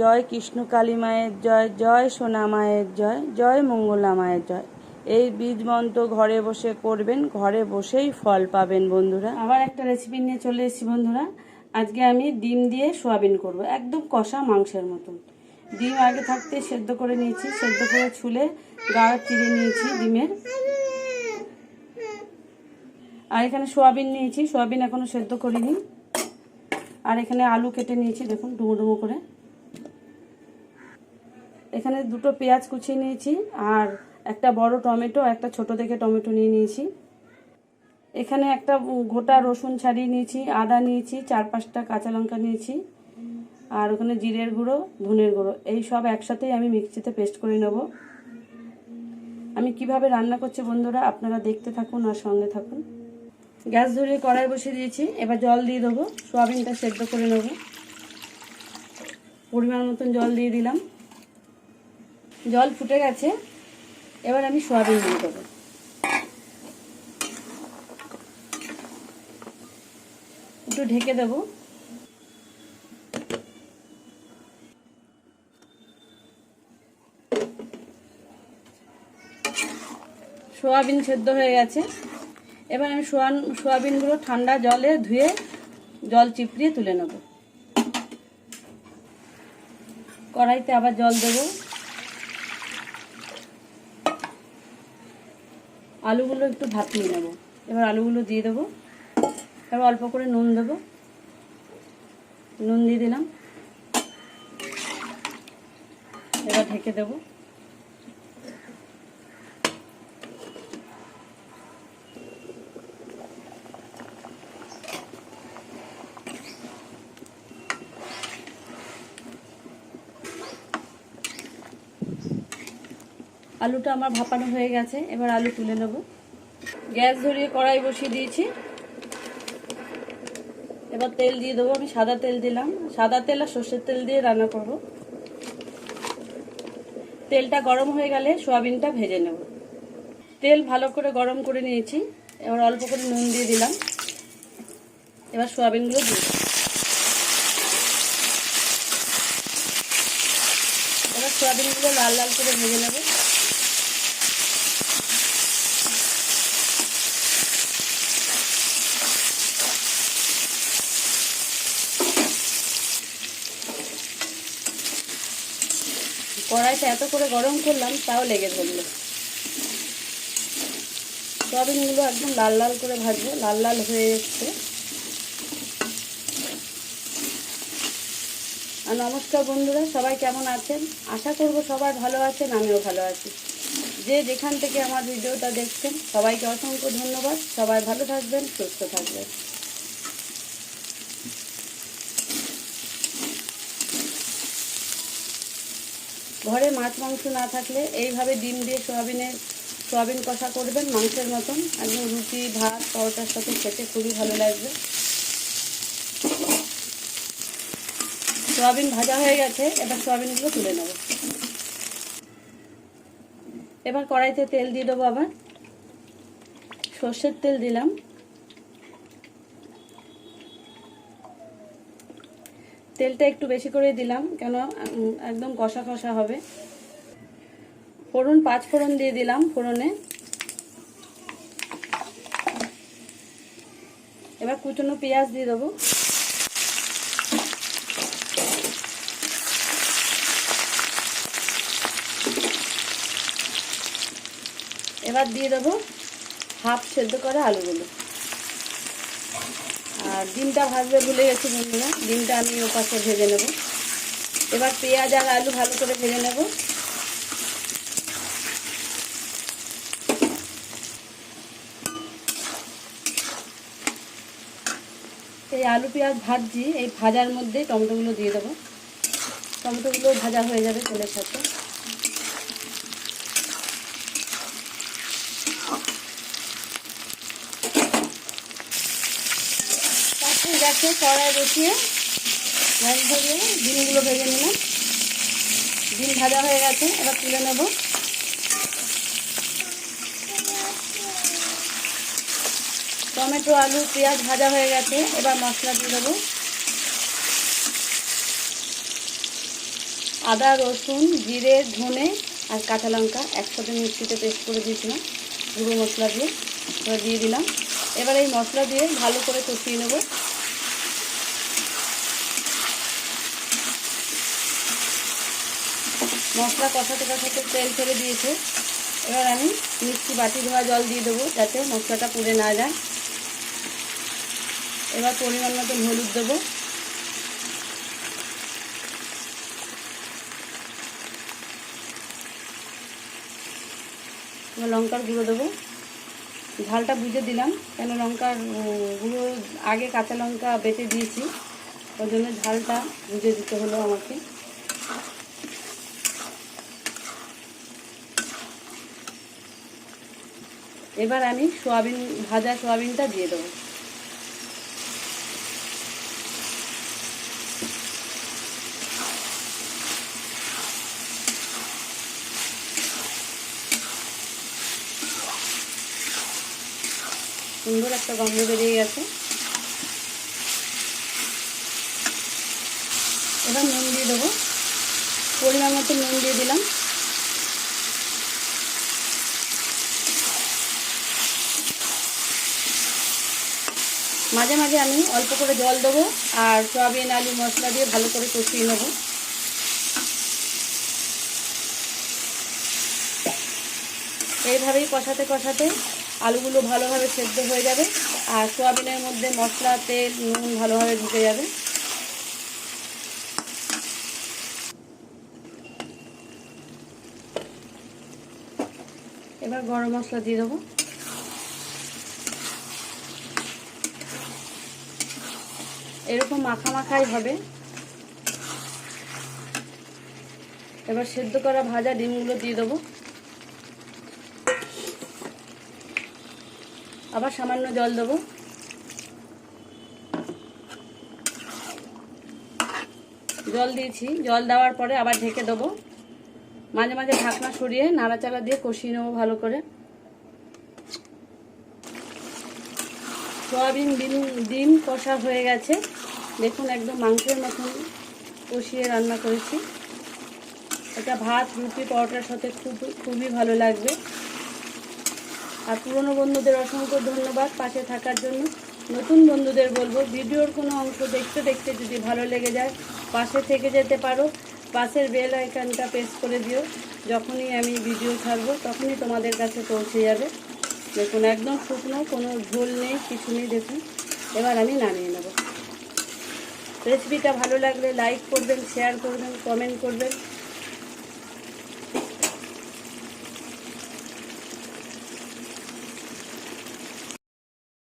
জয় কৃষ্ণ কালী মায়ের জয় জয় সোনা মায়ের জয় জয় মঙ্গলা মায়ের জয়। এই বীজ মন্ত্র ঘরে বসে করবেন, ঘরে বসেই ফল পাবেন বন্ধুরা। আবার একটা রেসিপি নিয়ে চলে এসেছি বন্ধুরা। আজকে আমি ডিম দিয়ে সোয়াবিন করব, একদম কষা মাংসের মতন। ডিম আগে থাকতে সেদ্ধ করে নিয়েছি, সেদ্ধ করে ছুলে গা চিড়ে নিয়েছি ডিমের। আর এখানে সোয়াবিন নিয়েছি, সোয়াবিন এখনও সেদ্ধ করিনি। আর এখানে আলু কেটে নিয়েছি, দেখুন ডুমো ডুমো করে। এখানে দুটো পেঁয়াজ কুচিয়ে নিয়েছি আর একটা বড় টমেটো, একটা ছোট দেখে টমেটো নিয়ে নিয়েছি। এখানে একটা গোটা রসুন ছাড়িয়ে নিয়েছি, আদা নিয়েছি, চার পাঁচটা কাঁচা লঙ্কা নিয়েছি আর ওখানে জিরের গুঁড়ো, ধনের গুঁড়ো। এই সব একসাথেই আমি মিক্সিতে পেস্ট করে নেব। আমি কীভাবে রান্না করছি বন্ধুরা, আপনারা দেখতে থাকুন আর সঙ্গে থাকুন। গ্যাস ধরিয়ে কড়াই বসিয়ে দিয়েছি, এবার জল দিয়ে দেবো, সোয়াবিনটা সেদ্ধ করে নেব। পরিমাণ মতন জল দিয়ে দিলাম। জল ফুটে গেছে, এবার আমি সোয়াবিন দিয়ে দেবো। একটু ঢেকে দেবো। সোয়াবিন সেদ্ধ হয়ে গেছে। এবার আমি সোয়ান, সোয়াবিনগুলো ঠান্ডা জলে ধুয়ে জল চিপড়িয়ে তুলে নেব। কড়াইতে আবার জল দেবো। আলুগুলো একটু ভাত নিয়ে নেব। এবার আলুগুলো দিয়ে দেবো। এবার অল্প করে নুন দেবো। নুন দিয়ে দিলাম। এবার ঢেকে দেবো। আলুটা আমার ভাপানো হয়ে গেছে, এবার আলু তুলে নেব। গ্যাস ধরিয়ে কড়াই বসিয়ে দিয়েছি। এবার তেল দিয়ে দেবো, আমি সাদা তেল দিলাম। সাদা তেল আর সর্ষের তেল দিয়ে রান্না করব। তেলটা গরম হয়ে গেলে সোয়াবিনটা ভেজে নেব। তেল ভালো করে গরম করে নিয়েছি, এবার অল্প করে নুন দিয়ে দিলাম। এবার সোয়াবিনগুলো দিয়ে এবার সোয়াবিনগুলো লাল লাল করে ভেজে নেব। কড়াইটা এত করে গরম করলাম, তাও লেগে ধরলো। সোয়াবিনগুলো একদম লাল লাল করে ভাজবো, লাল লাল হয়ে এসছে। আর নমস্কার বন্ধুরা, সবাই কেমন আছেন? আশা করব সবাই ভালো আছেন, আমিও ভালো আছি। যে যেখান থেকে আমার ভিডিওটা দেখছেন, সবাইকে অসংখ্য ধন্যবাদ। সবাই ভালো থাকবেন, সুস্থ থাকবেন। ঘরে মাছ, মাংস না থাকলে এইভাবে ডিম দিয়ে সোয়াবিনের, সোয়াবিন কষা করবেন মাংসের মতন। একদম রুটি, ভাত, পরোটার সাথে খেতে খুবই ভালো লাগবে। সোয়াবিন ভাজা হয়ে গেছে, এবার সোয়াবিনগুলো তুলে নেব। এবার কড়াইতে তেল দিয়ে দেবো আবার। সর্ষের তেল দিলাম। তেলটা একটু বেশি করে দিলাম, কেন একদম কষা কষা হবে। ফোড়ন, পাঁচ ফোড়ন দিয়ে দিলাম ফোড়নে। এবার কুচনো পেঁয়াজ দিয়ে দেবো। এবার দিয়ে দেবো হাফ সেদ্ধ করা আলুগুলো। আর ডিমটা ভাজবে ভুলে গেছি বন্ধুরা। ডিমটা আমি ও পাশে ভেজে নেব। এবার পেঁয়াজ আর আলু ভালো করে ভেজে নেব। এই আলু পেঁয়াজ ভাজছি, এই ভাজার মধ্যে টমেটোগুলো দিয়ে দেবো। টমেটোগুলো ভাজা হয়ে যাবে তেলের সাথে। গেছে কড়াই বসিয়ে। গ্যাস ধরিয়ে ডিমগুলো ভেজে নিলাম। ডিম ভাজা হয়ে গেছে, এবার তুলে নেব। টমেটো, আলু, পেঁয়াজ ভাজা হয়ে গেছে, এবার মশলা দিয়ে দেবো। আদা, রসুন, জিরে, ধনে আর কাঁচা লঙ্কা একসাথে মিক্সিতে পেস্ট করে দিয়েছিলাম। গুঁড়ো মশলা দিয়ে, এবার দিয়ে দিলাম। এবার এই মশলা দিয়ে ভালো করে কষিয়ে নেব। মশলা কষাতে কষাতে তেল ছেড়ে দিয়েছে। এবার আমি মিক্সি বাটি ধোয়া জল দিয়ে দেবো যাতে মশলাটা পুড়ে না যায়। এবার পরিমাণ মতন হলুদ দেবো। এবার লঙ্কার গুঁড়ো দেবো। ঝালটা বুঝে দিলাম, কেন লঙ্কার গুঁড়ো আগে কাঁচা লঙ্কা বেটে দিয়েছি। ওই জন্য ঝালটা বুঝে দিতে হলো আমাকে। এবার আমি সোয়াবিন, ভাজা সোয়াবিনটা দিয়ে দেবো। সুন্দর একটা গন্ধ বেরিয়ে গেছে। এবার নুন দিয়ে দেবো। পরিমাণ মতো নুন দিয়ে দিলাম। মাঝে মাঝে আমি অল্প করে জল দেবো আর সয়াবিন, আলু, মশলা দিয়ে ভালো করে কষিয়ে নেব। এইভাবেই কষাতে কষাতে আলুগুলো ভালোভাবে সেদ্ধ হয়ে যাবে আর সোয়াবিনের মধ্যে মশলা, তেল, নুন ভালোভাবে ঢুকে যাবে। এবার গরম মশলা দিয়ে দেবো। এরকম মাখা মাখাই হবে। এবার সেদ্ধ করা ভাজা ডিমগুলো দিয়ে দেবো। আবার সামান্য জল দেবো। জল দিয়েছি। জল দেওয়ার পরে আবার ঢেকে দেবো। মাঝে মাঝে ঢাকনা সরিয়ে নাড়াচাড়া দিয়ে কষিয়ে নেব ভালো করে। সয়াবিন ডিম ডিম কষা হয়ে গেছে। দেখুন, একদম মাংসের মতন কষিয়ে রান্না করেছি। এটা ভাত, রুটি, পরোটার সাথে খুব, খুবই ভালো লাগবে। আর পুরনো বন্ধুদের অসংখ্য ধন্যবাদ পাশে থাকার জন্য। নতুন বন্ধুদের বলব, ভিডিওর কোনো অংশ দেখতে দেখতে যদি ভালো লেগে যায়, পাশে থেকে যেতে পারো। পাশের বেল আইকনটা প্রেস করে দিও। যখনই আমি ভিডিও ছাড়বো, তখনই তোমাদের কাছে পৌঁছে যাবে। দেখুন, একদম শুকনো, কোনো ঝোল নেই, কিছু নেই, দেখুন। এবার আমি নামিয়ে নেব। রেসিপিটা ভালো লাগলে লাইক করবেন শেয়ার করবেন কমেন্ট করবেন।